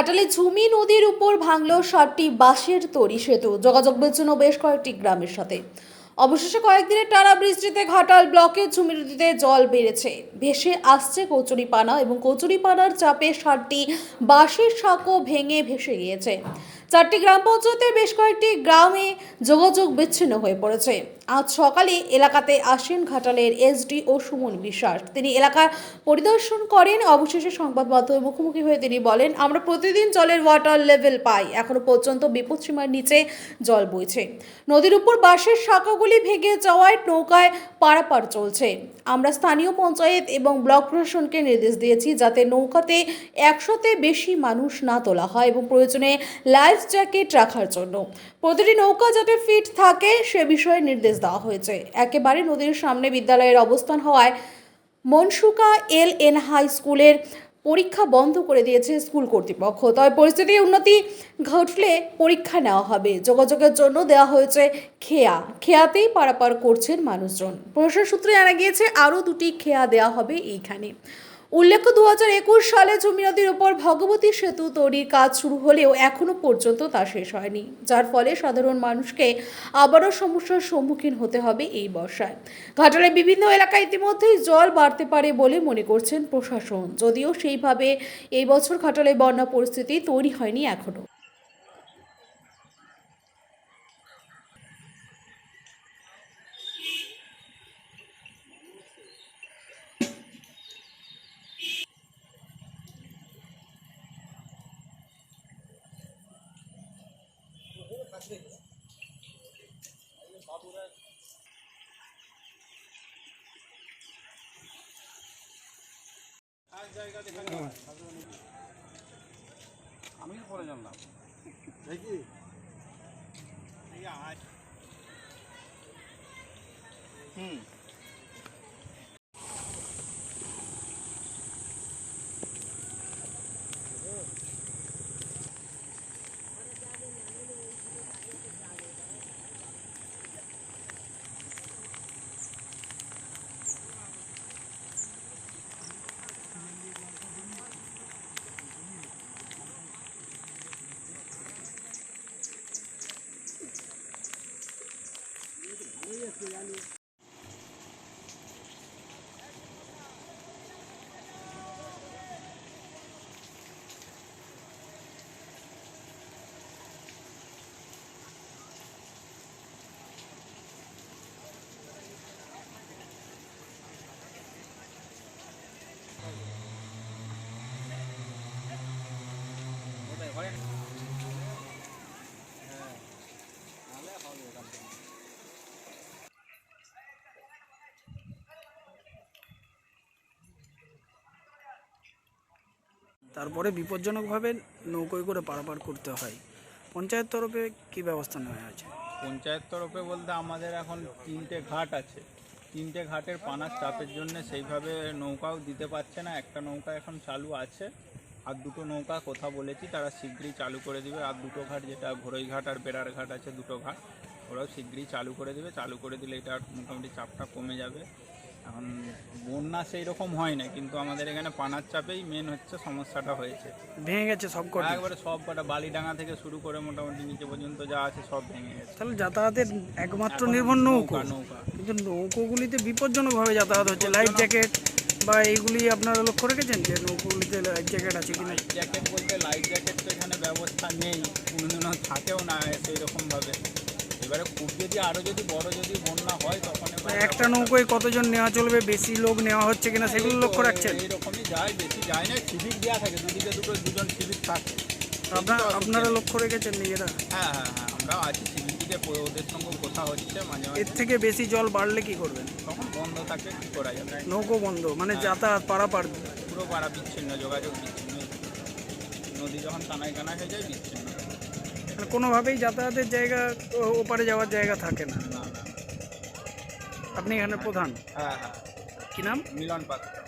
ঘাটালে ঝুমি নদীর উপর ভাঙল সাতটি বাঁশের তৈরি সেতু। যোগাযোগ বিচ্ছিন্ন বেশ কয়েকটি গ্রামের সাথে। অবশেষে কয়েকদিনের টানা বৃষ্টিতে ঘাটাল ব্লকে ঝুমি নদীতে জল বেড়েছে। ভেসে আসছে কচুরিপানা এবং কচুরিপানার চাপে সাতটি বাঁশের সাঁকো ভেঙে ভেসে গিয়েছে। চারটি গ্রাম পঞ্চায়েতের বেশ কয়েকটি গ্রামে যোগাযোগ বিচ্ছিন্ন হয়ে পড়েছে। আজ সকালে এলাকাতে আসেন ঘাটালের এসডি ও সুমন বিশ্বাস। তিনি এলাকা পরিদর্শন করেন। অবশেষে সংবাদ মাধ্যমের মুখোমুখি হয়ে তিনি বলেন, আমরা প্রতিদিন জলের ওয়াটার লেভেল পাই। এখনও পর্যন্ত বিপদসীমার নিচে জল বইছে। নদীর উপর বাঁশের শাখাগুলি ভেঙে যাওয়ায় নৌকায় পারাপার চলছে। আমরা স্থানীয় পঞ্চায়েত এবং ব্লক প্রশাসনকে নির্দেশ দিয়েছি যাতে নৌকাতে একশোতে বেশি মানুষ না তোলা হয় এবং প্রয়োজনে লাইফ জ্যাকেট রাখার জন্য। প্রতিটি নৌকা যাতে ফিট থাকে সে বিষয়ে নির্দেশ দেওয়া হয়েছে। একেবারে নদীর সামনে বিদ্যালয়ের অবস্থান হওয়ায় মনসুকা এল এন হাই স্কুলের পরীক্ষা বন্ধ করে দিয়েছে স্কুল কর্তৃপক্ষ। তবে পরিস্থিতি উন্নতি ঘটলে পরীক্ষা নেওয়া হবে। যোগাযোগের জন্য দেওয়া হয়েছে খেয়া। খেয়াতেই পারাপার করছেন মানুষজন। প্রশাসন সূত্রে জানা গিয়েছে, আরও দুটি খেয়া দেওয়া হবে এইখানে। উল্লেখ্য দু একুশ সালে জমি নদীর উপর ভগবতী সেতু তৈরির কাজ শুরু হলেও এখনও পর্যন্ত তা শেষ হয়নি, যার ফলে সাধারণ মানুষকে আবারও সমস্যার সম্মুখীন হতে হবে এই বর্ষায়। ঘাটালের বিভিন্ন এলাকায় ইতিমধ্যেই জল বাড়তে পারে বলে মনে করছেন প্রশাসন, যদিও সেইভাবে এই বছর ঘাটালে বন্যা পরিস্থিতি তৈরি হয়নি এখনও আমি পরে জানলাম দেখি হুম। তারপরে বিপজ্জনকভাবে নৌকোয় করে পারাপার করতে হয়। পঞ্চায়েত তরফে কি ব্যবস্থা নেওয়া আছে পঞ্চায়েত তরফে বলতে আমাদের এখন তিনটে ঘাট আছে। তিনটে ঘাটের পানার চাপের জন্য সেইভাবে নৌকাও দিতে পারছে না। একটা নৌকা এখন চালু আছে। আর দুটো নৌকা কথা বলেছি, তারা শীঘ্রই চালু করে দিবে। আর দুটো ঘাট যেটা ঘরোই ঘাট আর বেড়ার ঘাট আছে দুটো ঘাট, ওরাও শীঘ্রই চালু করে দিবে। চালু করে দিলে এটা মোটামুটি চাপটা কমে যাবে। এখন বন্যা সেই রকম হয় না কিন্তু আমাদের এখানে পানার চাপেই মেন হচ্ছে সমস্যাটা হয়েছে। ভেঙে গেছে সব কটা। একবারে সব কটা বালিডাঙ্গা থেকে শুরু করে মোটামুটি নিচে পর্যন্ত যা আছে সব ভেঙে গেছে। তাহলে যাতায়াতের একমাত্র নির্ভর নৌকো নৌকা। কিন্তু নৌকোগুলিতে বিপজ্জনকভাবে যাতায়াত হচ্ছে। লাইফ জ্যাকেট বা এইগুলি আপনারা লক্ষ্য রেখেছেন যে নৌকোগুলিতে লাইফ জ্যাকেট আছে কিনা? লাইফ জ্যাকেট বলতে লাইফ জ্যাকেট তো এখানে ব্যবস্থা নেই। কোনোদিনও থাকেও না সেই রকমভাবে এবারে খুব যদি আরও যদি বড় যদি বন্যা একটা নৌকোয় কতজন নেওয়া চলবে বেশি লোক নেওয়া হচ্ছে কিনা সেগুলো লক্ষ্য রাখছেন? যায় বেশি যায় না সিভিক দেওয়া থাকে দুদিকে দুটো দুজন সিভিক থাকে। আপনারা আপনারা লক্ষ্য রেখেছেন নিজেরা? হ্যাঁ হ্যাঁ হ্যাঁ আমরা আছি ওদের সঙ্গে কথা হচ্ছে মাঝে এর থেকে বেশি জল বাড়লে কি করবেন? তখন বন্ধ থাকে কী করা যাবে? নৌকো বন্ধ মানে যাতায়াত পারাপার। পুরো পাড়া বিচ্ছিন্ন যোগাযোগ বিচ্ছিন্ন। নদী যখন কানায় কানায় হয়ে যায় বিচ্ছিন্ন। কোনোভাবেই যাতায়াতের জায়গা ওপারে যাওয়ার জায়গা থাকে না। আপনি এখানে প্রধান? হ্যাঁ হ্যাঁ। কি নাম? মিলন পাত্র।